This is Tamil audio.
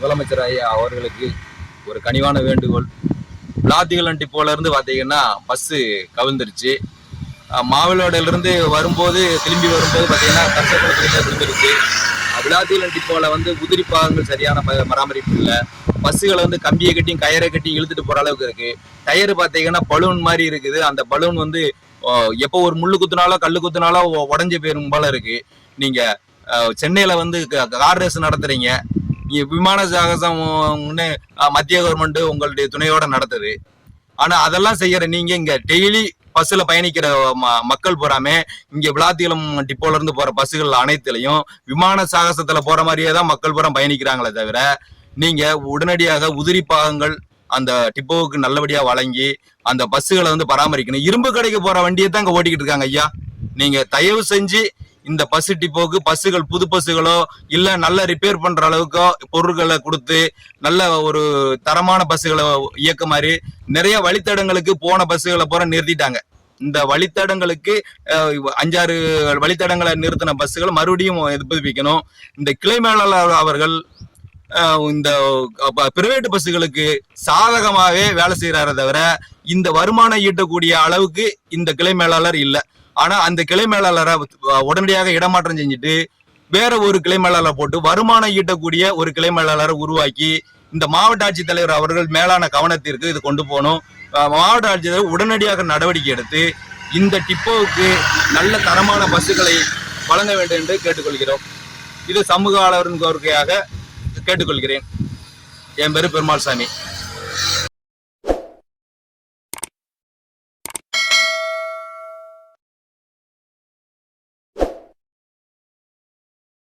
முதலமைச்சர் ஐயா அவர்களுக்கு ஒரு கனிவான வேண்டுகோள். விளாத்திகுளம் டிப்போல இருந்து பார்த்தீங்கன்னா பஸ்ஸு கவிழ்ந்துருச்சு. மாவிளோடையிலிருந்து வரும்போது திரும்பி வரும்போது பார்த்தீங்கன்னா கஷ்டப்படுத்திட்டு விழுந்துருச்சு. விளாத்திகுளம் டிப்போல வந்து உதிரி பாகங்கள் சரியான ப- பராமரிப்பு இல்லை. பஸ்ஸுகளை வந்து கம்பியை கட்டியும் கயரை கட்டி இழுத்துட்டு போகிற அளவுக்கு இருக்கு. டயர் பார்த்தீங்கன்னா பலூன் மாதிரி இருக்குது. அந்த பலூன் வந்து எப்போ ஒரு முள்ளு குத்துனாலோ கல் குத்துனாலோ உடஞ்சி போயிரும் போல இருக்கு. நீங்கள் சென்னையில் வந்து க- கார் ரேஸ் நடத்துறீங்க. விமான சாகசம் ஒண்ணு, மத்திய கவர்மெண்ட் உங்களுடைய துணையோட நடத்துது. ஆனா அதெல்லாம் செய்யற நீங்க இங்க டெய்லி பஸ்ல பயணிக்கிற ம- மக்கள் போறாமே இங்க விளாத்திகுளம் டிப்போல இருந்து போற பஸ்ஸுகள் அனைத்துலயும் விமான சாகசத்துல போற மாதிரியே தான் மக்கள் புறம் பயணிக்கிறாங்களே தவிர நீங்க உடனடியாக உதிரி பாகங்கள் அந்த டிப்போவுக்கு நல்லபடியா வழங்கி அந்த பஸ்ஸுகளை வந்து பராமரிக்கணும். இரும்பு கடைக்கு போற வண்டியை தான் இங்க ஓட்டிக்கிட்டு இருக்காங்க ஐயா. நீங்க தயவு செஞ்சு இந்த பஸ் டிப்போக்கு பஸ்ஸுகள் புது பஸ்ஸுகளோ இல்ல நல்ல ரிப்பேர் பண்ற அளவுக்கோ பொருட்களை கொடுத்து நல்ல ஒரு தரமான பஸ்ஸுகளை இயக்க மாதிரி நிறைய வழித்தடங்களுக்கு போன பஸ்ஸுகளை பூரா நிறுத்திட்டாங்க. இந்த வழித்தடங்களுக்கு அஞ்சாறு வழித்தடங்களை நிறுத்தின பஸ்ஸுகள் மறுபடியும் புதுப்பிக்கணும். இந்த கிளை மேலாளர் அவர்கள் இந்த பிரைவேட் பஸ்ஸுகளுக்கு சாதகமாகவே வேலை செய்கிறாரே தவிர இந்த வருமானம் ஈட்டக்கூடிய அளவுக்கு இந்த கிளை மேலாளர் இல்லை. ஆனா அந்த கிளை மேலாளரை உடனடியாக இடமாற்றம் செஞ்சுட்டு வேற ஒரு கிளை மேலாளர் போட்டு வருமானம் ஈட்டக்கூடிய ஒரு கிளை மேலாளரை உருவாக்கி இந்த மாவட்ட ஆட்சித்தலைவர் அவர்கள் மேலான கவனத்திற்கு இது கொண்டு போகணும். மாவட்ட ஆட்சித்தலைவர் உடனடியாக நடவடிக்கை எடுத்து இந்த டிப்போவுக்கு நல்ல தரமான பஸ்ஸுகளை வழங்க வேண்டும் என்று கேட்டுக்கொள்கிறோம். இது சமூக ஆளுநர் கோரிக்கையாக கேட்டுக்கொள்கிறேன். என் பேரு பெருமாள் சாமி.